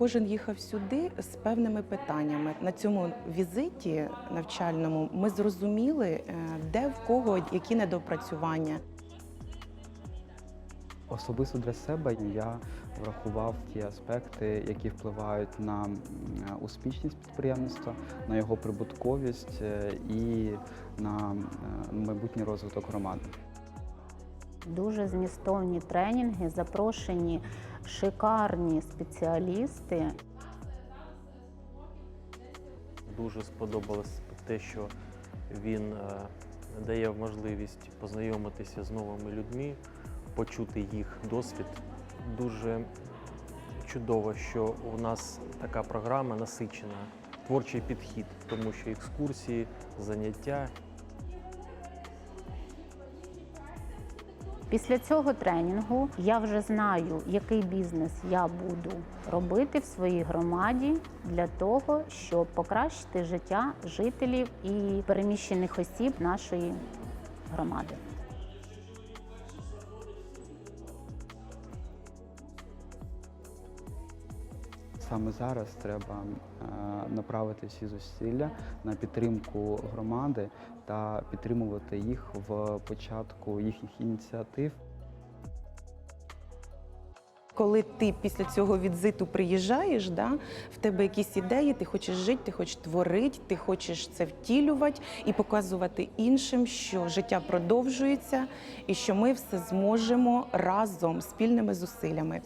Кожен їхав сюди з певними питаннями. На цьому візиті навчальному ми зрозуміли, е, де в кого які недопрацювання. Особисто для себе я врахував ті аспекти, які впливають на успішність підприємництва, на його прибутковість е, і на е, майбутній розвиток громади. Дуже змістовні тренінги, запрошені шикарні спеціалісти. Дуже сподобалось те, що він е, дає можливість познайомитися з новими людьми, почути їх досвід. Дуже чудово, що у нас така програма насичена, творчий підхід, тому що екскурсії, заняття Після цього тренінгу я вже знаю, який бізнес я буду робити в своїй громаді для того, щоб покращити життя жителів і переміщених осіб нашої громади. Саме зараз треба е, направити всі зусилля на підтримку громади та підтримувати їх в початку їхніх ініціатив. Коли ти після цього візиту приїжджаєш, да, в тебе якісь ідеї, ти хочеш жити, ти хочеш творити, ти хочеш це втілювати і показувати іншим, що життя продовжується і що ми все зможемо разом спільними зусиллями.